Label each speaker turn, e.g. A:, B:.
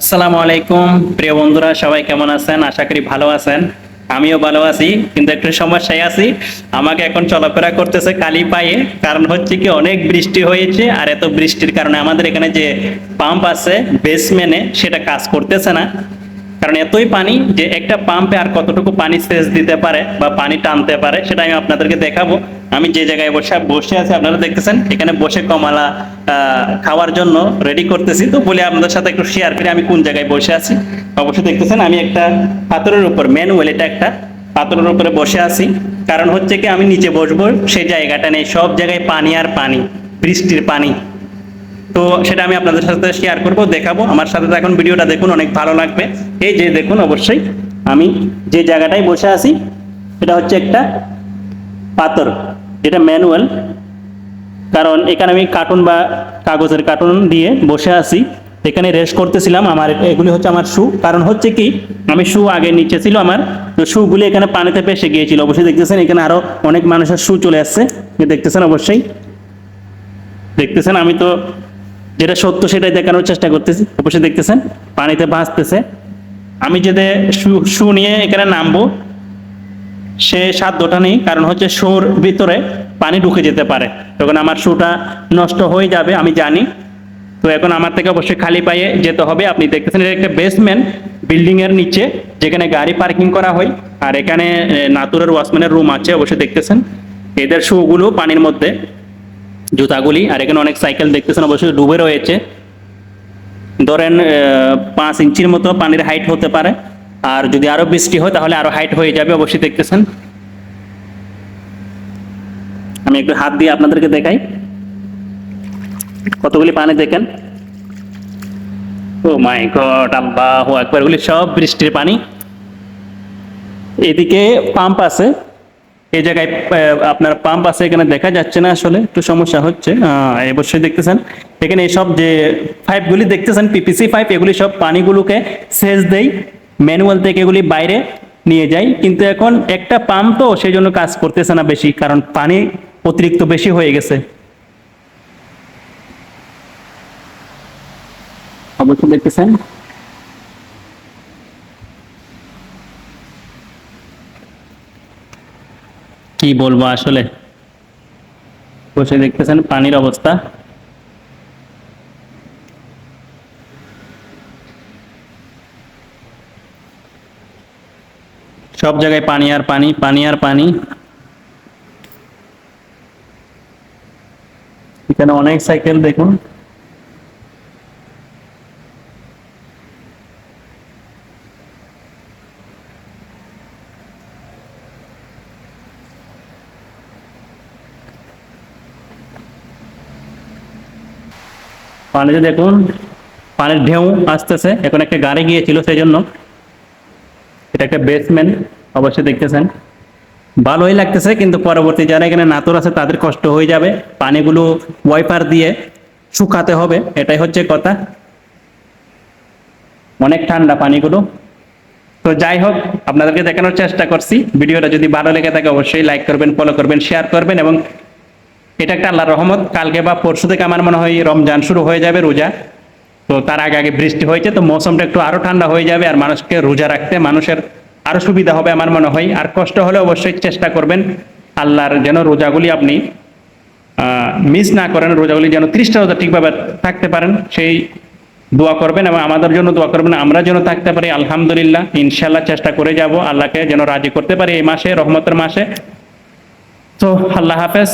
A: আসসালামু আলাইকুম। প্রিয় বন্ধুরা, সবাই কেমন আছেন? আশা করি ভালো আছেন। আমিও ভালো আছি, কিন্তু একটু সমস্যায় আছি। আমাকে এখন চলাফেরা করতেছে কালি পায়ে। কারণ হচ্ছে কি, অনেক বৃষ্টি হয়েছে আর এত বৃষ্টির কারণে আমাদের এখানে যে পাম্প আছে বেসমেনে সেটা কাজ করতেছে না। কারণ এতই পানি যে একটা পাম্পে আর কতটুকু পানি সেচ দিতে পারে বা পানি টানতে পারে, সেটা আমি আপনাদেরকে দেখাবো। আমি যে জায়গায় বসে বসে আছি, আপনারা দেখতেছেন, এখানে বসে কমলা খাওয়ার জন্য রেডি করতেছি। তো বলে আপনাদের সাথে একটু শেয়ার করি, আমি কোন জায়গায় বসে আছি। অবশ্যই দেখতেছেন, আমি একটা পাথরের উপর ম্যানুয়াল এটা একটা, পাথরের উপরে বসে আছি। কারণ হচ্ছে কি, আমি নিচে বসবো সেই জায়গাটা নেই, সব জায়গায় পানি আর পানি, বৃষ্টির পানি। তো সেটা আমি আপনাদের সাথে শেয়ার করব, দেখাবো। আমার সাথে এখন ভিডিওটা দেখুন, অনেক ভালো লাগবে। এই যে দেখুন, অবশ্যই আমি যে জায়গাটায় বসে আছি এটা হচ্ছে একটা পাথর, যেটা ম্যানুয়াল কারণ এখানে আমি কার্টুন বা কাগজের কার্টুন দিয়ে বসে আছি। এখানে রেস্ট করতেছিলাম আমার, এগুলি হচ্ছে আমার শু কারণ হচ্ছে কি, আমি শু আগে নিচে ছিল আমার, তো শুগুলি এখানে পানিতে পেশে গিয়েছিল। অবশ্যই দেখতেছেন, এখানে আরও অনেক মানুষের শু চলে আসছে। দেখতেছেন, অবশ্যই। দেখতেছেন, আমি তো যেটা সত্য সেটাই দেখানোর চেষ্টা করতেছি। অবশ্যই দেখতেছেন, পানিতে ভাসতেছে। আমি যদি শু- নিয়ে এখানে নামবো, সে সাধ্যটা নেই, কারণ হচ্ছে শুর ভিতরে পানি ঢুকে যেতে পারে। তখন আমার শুটা নষ্ট হয়ে যাবে, আমি জানি। তো এখন আমার থেকে অবশ্যই খালি পায়ে যেতে হবে। আপনি দেখতেছেন, এটা একটা বেসমেন্ট বিল্ডিং এর নিচে, যেখানে গাড়ি পার্কিং করা হয়। আর এখানে নাতুরের ওয়াচম্যানের রুম আছে, অবশ্যই দেখতেছেন। এদের শুগুলো পানির মধ্যে জুতাগুলি, আর এখানে অনেক সাইকেল দেখতেছেন, অবশ্যই ডুবে রয়েছে। ধরেন পাঁচ ইঞ্চির মতো পানির হাইট হতে পারে। আর যদি আরও বৃষ্টি হয়, তাহলে আরও হাইট হয়ে যাবে, অবশ্যই দেখতেছেন। আমি একটু হাত দিয়ে আপনাদেরকে দেখাই। কতগুলি পানি দেখেন? ও মাই গড আল্লাহু আকবার গুলি সব বৃষ্টির পানি। এদিকে পাম্প আছে। এই জায়গায় আপনার পাম্প আছে এখানে দেখা যাচ্ছে না আসলে, একটু সমস্যা হচ্ছে। অবশ্যই দেখতেছেন। এখানে এইসব যে পাইপগুলি দেখতেছেন পিপিসি পাইপ এগুলি সব পানিগুলোকে সেচ দেই ম্যানুয়াল থেকে এগুলি বাইরে নিয়ে যাই। কিন্তু এখন একটা পাম্প তো সেই জন্য কাজ করতেছে না বেশি, কারণ পানি অতিরিক্ত বেশি হয়ে গেছে। অবশ্যই দেখতেছেন। কি বলব আসলে? বসে দেখতেছেন পানির অবস্থা। সব জায়গায় পানি আর পানি পানি আর পানি। এখানে অনেক সাইকেল দেখুন। পানিতে দেখুন, পানির ঢেউ আসতেছে। এখন একটা গাড়ি গিয়েছিল সেই জন্য এটা একটা বেসমেন্ট অবশ্যই দেখতেছেন। ভালোই লাগতেছে, কিন্তু পরবর্তী যারা এখানে নাতর আছে, তাদের কষ্ট হয়ে যাবে। পানিগুলো ওয়াইপার দিয়ে শুকাতে হবে, এটাই হচ্ছে কথা। অনেক ঠান্ডা পানিগুলো। তো যাই হোক, আপনাদেরকে দেখানোর চেষ্টা করছি। ভিডিওটা যদি ভালো লেগে থাকে, অবশ্যই লাইক করবেন ফলো করবেন শেয়ার করবেন এবং এটা একটা আল্লাহর রহমত। কালকে বা পরশু থেকে আমার মনে হয় রমজান শুরু হয়ে যাবে, রোজা। তো তার আগে আগে বৃষ্টি হয়েছে, তো মৌসুমটা একটু আরও ঠান্ডা হয়ে যাবে আর মানুষকে রোজা রাখতে মানুষের আরও সুবিধা হবে আমার মনে হয়। আর কষ্ট হলে অবশ্যই চেষ্টা করবেন আল্লাহর যেন রোজাগুলি আপনি মিস না করেন, রোজাগুলি যেন ত্রিশটা রোজা ঠিকভাবে থাকতে পারেন, সেই দোয়া করবেন এবং আমাদের জন্য দোয়া করবেন, আমরা যেন থাকতে পারি, আলহামদুলিল্লাহ ইনশাল্লাহ চেষ্টা করে যাব, আল্লাহকে যেন রাজি করতে পারি এই মাসে, রহমতের মাসে। তো আল্লাহ হাফেজ।